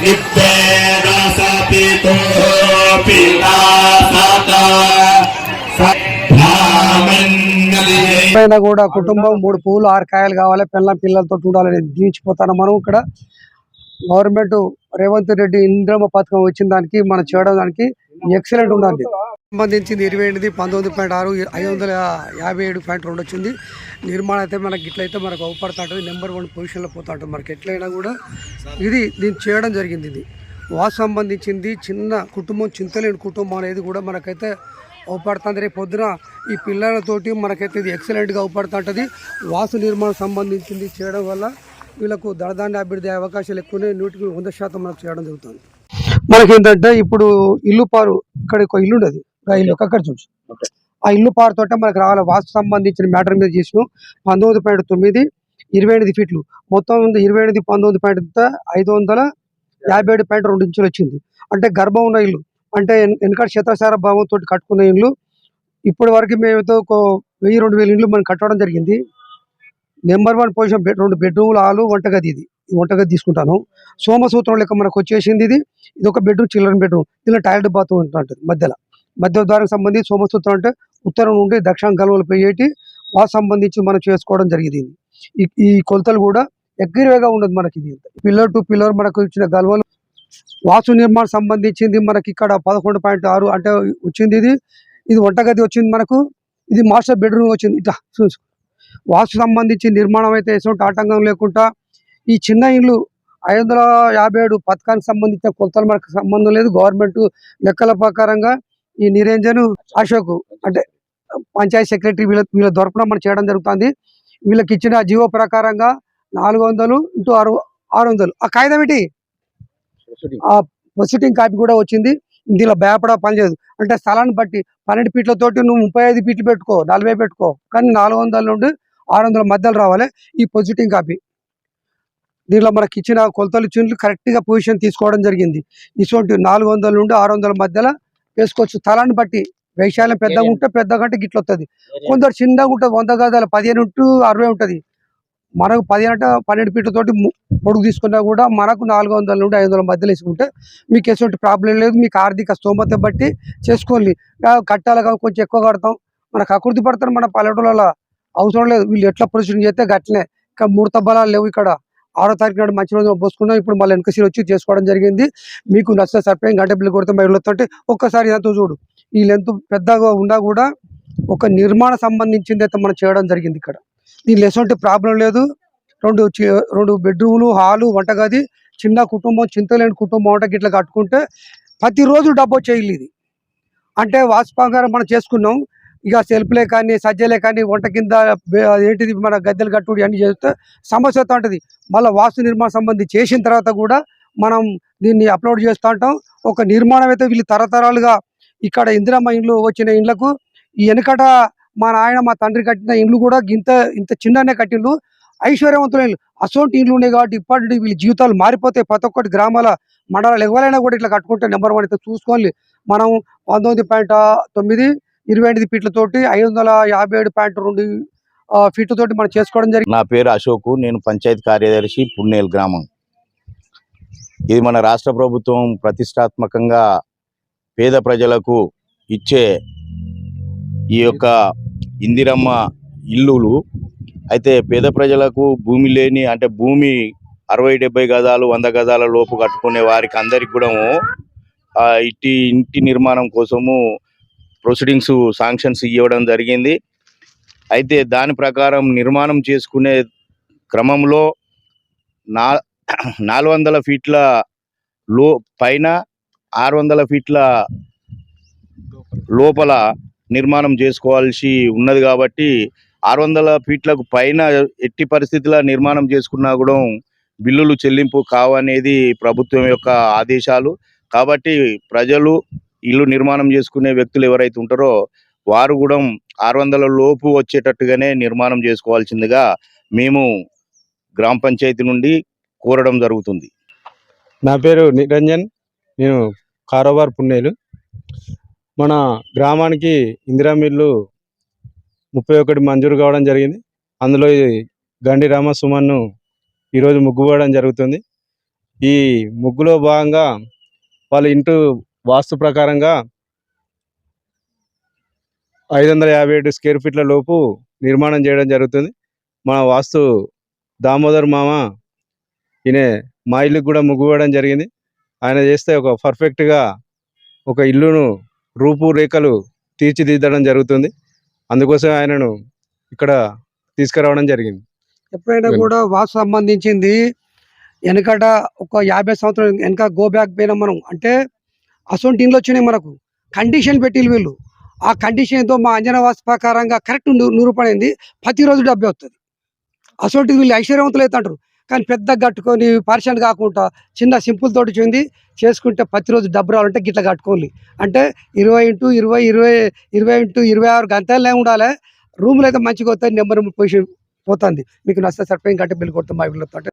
నిప్పేన పైన కూడా కుటుంబం మూడు పూలు ఆరు కాయలు కావాలి పిల్ల పిల్లలతో ఉండాలని దీవించిపోతాను మనం ఇక్కడ. గవర్నమెంట్ రేవంత్ రెడ్డి ఇంద్రమ పథకం వచ్చిన దానికి మనం చేయడం దానికి ఎక్సలెంట్ ఉండాలి. సంబంధించింది ఇరవై ఎనిమిది పంతొమ్మిది పాయింట్ ఆరు ఐదు వందల యాభై ఏడు పాయింట్ రెండు వచ్చింది. నిర్మాణం అయితే మనకి ఇట్లయితే మనకు అవపడుతుంటుంది నెంబర్ వన్ పొజిషన్లో పోతా ఉంటుంది. మనకి ఎట్లయినా కూడా ఇది దీన్ని చేయడం జరిగింది ఇది. వాసు సంబంధించింది చిన్న కుటుంబం చింతలేని కుటుంబం అనేది కూడా మనకైతే అవపడుతుంది. రేపు పొద్దున ఈ పిల్లలతోటి మనకైతే ఇది ఎక్సలెంట్గా అవపడుతుంటుంది వాసు నిర్మాణం సంబంధించింది చేయడం వల్ల వీళ్ళకు దళదాండ అభివృద్ధి అవకాశాలు ఎక్కువనే నూటికి వంద శాతం మనకు చేయడం జరుగుతుంది. మనకి ఏంటంటే ఇప్పుడు ఇల్లు పారు ఇక్కడ ఒక ఇల్లు ఉండదు. ఇల్లు అక్కడ చూసి ఆ ఇల్లు పారు తోట మనకు రావాలి. వాస్తు సంబంధించిన మ్యాటర్ మీద చేసిన. పంతొమ్మిది పాయింట్ తొమ్మిది ఇరవై ఎనిమిది ఫీట్లు. మొత్తం ఇరవై ఎనిమిది పంతొమ్మిది పాయింట్ ఐదు వందల యాభై ఏడు పాయింట్ రెండు ఇంచులు వచ్చింది. అంటే గర్భం ఉన్న ఇల్లు. అంటే వెన- వెనకటి క్షేత్రసార భావంతో కట్టుకున్న ఇల్లు. ఇప్పటి వరకు మేమైతే ఒక వెయ్యి రెండు వేల ఇండ్లు మనం కట్టడం జరిగింది. నెంబర్ వన్ పొజిషన్ రెండు బెడ్రూమ్లు హాలు వంటగది ఇది. వంటగది తీసుకుంటాను. సోమసూత్రం లెక్క మనకు వచ్చేసింది ఇది. ఇది ఒక బెడ్రూమ్ చిల్డ్రన్ బెడ్రూమ్ దీనిలో టాయిలెట్ బాత్రూమ్ ఉంటుంది మధ్యలో. మధ్య ద్వారం సంబంధించి సోమసూత్రం అంటే ఉత్తరం నుండి దక్షిణ గలవలు పోయేటి వాటి సంబంధించి మనం చేసుకోవడం జరిగింది ఇది. ఈ ఈ కొలతలు కూడా ఎగ్గిరివేగా ఉండదు మనకి ఇది. పిల్లర్ టు పిల్లర్ మనకు ఇచ్చిన గలవలు. వాసు నిర్మాణం సంబంధించింది మనకి ఇక్కడ పదకొండు పాయింట్ ఆరు అంటే వచ్చింది ఇది. ఇది వంటగది వచ్చింది మనకు. ఇది మాస్టర్ బెడ్రూమ్ వచ్చింది. ఇట్లా వాసు సంబంధించి నిర్మాణం అయితే ఎటువంటి ఆటంకం లేకుండా ఈ చిన్న ఇల్లు ఐదు వందల యాభై ఏడు పథకానికి సంబంధించిన కొలతలు మనకు సంబంధం లేదు. గవర్నమెంట్ లెక్కల ప్రకారంగా ఈ నిరంజన్ అశోక్ అంటే పంచాయత్ సెక్రటరీ వీళ్ళ వీళ్ళ దొరకడం మనం చేయడం జరుగుతుంది. వీళ్ళకి ఇచ్చిన జీవో ప్రకారంగా నాలుగు వందలు ఇంటూ ఆరు ఆరు వందలు ఆ కాగితం ఏంటి? ఆ ప్రొసీడింగ్ కాపీ కూడా వచ్చింది. దీనిలో భయపడ పనిచేయదు అంటే స్థలాన్ని బట్టి పన్నెండు ఫీట్లతోటి నువ్వు ముప్పై ఐదు ఫీట్లు పెట్టుకో నలభై పెట్టుకో. కానీ నాలుగు వందల నుండి ఆరు వందల మధ్యలో రావాలి ఈ పొజిటింగ్ కాపీ దీనిలో మనకి ఇచ్చిన కొలతలు ఇచ్చిన కరెక్ట్గా పొజిషన్ తీసుకోవడం జరిగింది. ఇటువంటి నాలుగు వందల నుండి ఆరు వందల మధ్యలో వేసుకోవచ్చు. స్థలాన్ని బట్టి వైశాల్యం పెద్దగా ఉంటే పెద్దగా అంటే గిట్ల వస్తుంది కొందరు చిన్నగా ఉంటుంది వంద గదాల పదిహేను టు అరవై ఉంటుంది. మనకు పదిహేను అంటే పన్నెండు ఫీట్లతోటి పొడుగు తీసుకున్నా కూడా మనకు నాలుగు వందల నుండి ఐదు వందల మధ్యలో వేసుకుంటే మీకు ఎటువంటి ప్రాబ్లం లేదు. మీకు ఆర్థిక స్తోమత బట్టి చేసుకోండి. ఆ, కట్టాలి కొంచెం ఎక్కువ కడతాం. మనకు అకృతి పడతారు. మన పల్లెటూళ్ళలో అవసరం లేదు. వీళ్ళు ఎట్లా ప్రొసీడింగ్ చేస్తే గట్లనే. ఇంకా ముడత బలాలు లేవు ఇక్కడ. ఆరో తారీఖు నాడు మంచి రోజు పోసుకున్నాం. ఇప్పుడు మళ్ళీ వెనక వచ్చి చేసుకోవడం జరిగింది. మీకు నచ్చిన సరిపోయి గంట బిల్లు కొడితే మరి వస్తుంటే ఒక్కసారి ఎంత చూడు. ఈ లెంత్ పెద్దగా ఉన్నా కూడా ఒక నిర్మాణ సంబంధించింది అయితే మనం చేయడం జరిగింది ఇక్కడ. దీని ఎటువంటి ప్రాబ్లం లేదు. రెండు రెండు బెడ్రూములు హాలు వంటగది చిన్న కుటుంబం చింతలేని కుటుంబం అంటే ఇట్లా కట్టుకుంటే ప్రతిరోజు డబ్బు వచ్చే ఇల్లు ఇది. అంటే వాస్తవంగా మనం చేసుకున్నాం. ఇక సెల్ఫ్లే కానీ సజ్జలే కానీ వంట కింద ఏంటిది మన గద్దెలు కట్టుడు అన్నీ చేస్తే సమస్య వస్తూ ఉంటుంది. మళ్ళీ వాస్తు నిర్మాణ సంబంధి చేసిన తర్వాత కూడా మనం దీన్ని అప్లోడ్ చేస్తూ ఉంటాం. ఒక నిర్మాణం అయితే వీళ్ళు తరతరాలుగా ఇక్కడ ఇందిరమ్మ ఇండ్లు వచ్చిన ఇండ్లకు ఈ వెనకట మా నాయన మా తండ్రి కట్టిన ఇండ్లు కూడా ఇంత ఇంత చిన్ననే కట్టిండ్లు. ఐశ్వర్యవంతులు ఇల్లు అసోంటి ఇండ్లు ఉన్నాయి కాబట్టి ఇప్పటి నుండి వీళ్ళ జీవితాలు మారిపోతాయి ప్రతి ఒక్కటి గ్రామాల మండలాలు ఎవరైనా కూడా ఇట్లా కట్టుకుంటే నెంబర్ వన్ అయితే చూసుకోవాలి. మనం పంతొమ్మిది పాయింట్ తొమ్మిది ఇరవై ఎనిమిది ఫీట్లతోటి ఐదు వందల యాభై ఏడు పాయింట్ రెండు ఆ, ఫీట్లతోటి మనం చేసుకోవడం జరిగింది నా పేరు అశోక్ నేను పంచాయతీ కార్యదర్శి పున్నేల్ గ్రామం. ఇది మన రాష్ట్ర ప్రభుత్వం ప్రతిష్టాత్మకంగా పేద ప్రజలకు ఇచ్చే ఈ యొక్క ఇందిరమ్మ ఇల్లులు. అయితే పేద ప్రజలకు భూమి లేని అంటే భూమి అరవై డెబ్బై గదాలు వంద గదాల లోపు కట్టుకునే వారికి అందరికి కూడా ఇట్టి ఇంటి నిర్మాణం కోసము ప్రొసీడింగ్స్ శాంక్షన్స్ ఇవ్వడం జరిగింది. అయితే దాని ప్రకారం నిర్మాణం చేసుకునే క్రమంలో నా నాలుగు వందల ఫీట్ల లో పైన ఆరు వందల ఫీట్ల లోపల నిర్మాణం చేసుకోవాల్సి ఉన్నది కాబట్టి ఆరు వందల ఫీట్లకు పైన ఎట్టి పరిస్థితుల నిర్మాణం చేసుకున్నా కూడా బిల్లులు చెల్లింపు కావనేది ప్రభుత్వం యొక్క ఆదేశాలు. కాబట్టి ప్రజలు ఇల్లు నిర్మాణం చేసుకునే వ్యక్తులు ఎవరైతే ఉంటారో వారు కూడా ఆరు వందల లోపు వచ్చేటట్టుగానే నిర్మాణం చేసుకోవాల్సిందిగా మేము గ్రామ పంచాయతీ నుండి కోరడం జరుగుతుంది. నా పేరు నిరంజన్ నేను కారోబార్ పుణ్యలు మన గ్రామానికి ఇందిరా మిల్లు ముప్పై ఒకటి మంజూరు కావడం జరిగింది. అందులో గండి రామ సుమన్ను ఈరోజు ముగ్గుపోవడం జరుగుతుంది. ఈ ముగ్గులో భాగంగా వాళ్ళ ఇంటూ వాస్తు ప్రకారంగా ఐదు వందల యాభై ఏడు స్క్వేర్ ఫీట్ల లోపు నిర్మాణం చేయడం జరుగుతుంది. మన వాస్తు దామోదర్ మామ ఈయన మా ఇల్లుకి కూడా ముగ్గు వేయడం జరిగింది. ఆయన చేస్తే ఒక పర్ఫెక్ట్గా ఒక ఇల్లును రూపురేఖలు తీర్చిదిద్దడం జరుగుతుంది. అందుకోసం ఆయనను ఇక్కడ తీసుకురావడం జరిగింది. ఎప్పుడైనా. కూడా వాస్తు సంబంధించింది వెనకట ఒక యాభై సంవత్సరాలు వెనక గో బ్యాక్ పోయినా మనం అంటే అసొంటి ఇండ్లు వచ్చినాయి మనకు. కండిషన్ పెట్టి వీళ్ళు. ఆ కండిషన్తో మా అంజనవాస్ ప్రకారంగా కరెక్ట్ నూరు పడింది. ప్రతిరోజు డబ్బే వస్తుంది అసొంటి వీళ్ళు ఐశ్వర్యవంతులు అవుతుంటారు కానీ పెద్ద కట్టుకొని పరిచయం కాకుండా చిన్న సింపుల్ తోటి చెంది చేసుకుంటే ప్రతిరోజు డబ్బు రావాలంటే గిట్ల కట్టుకోవాలి. అంటే ఇరవై ఇంటూ ఇరవై ఇరవై ఇరవై ఇంటూ ఇరవై ఆరు గంటలే ఉండాలి. రూమ్లు అయితే మంచిగా వస్తాయి నెంబర్ పొజిషన్ పోతుంది. మీకు నచ్చితే సరిపోయింది కంటే బిల్లు కొడుతుంది మా వీళ్ళతో.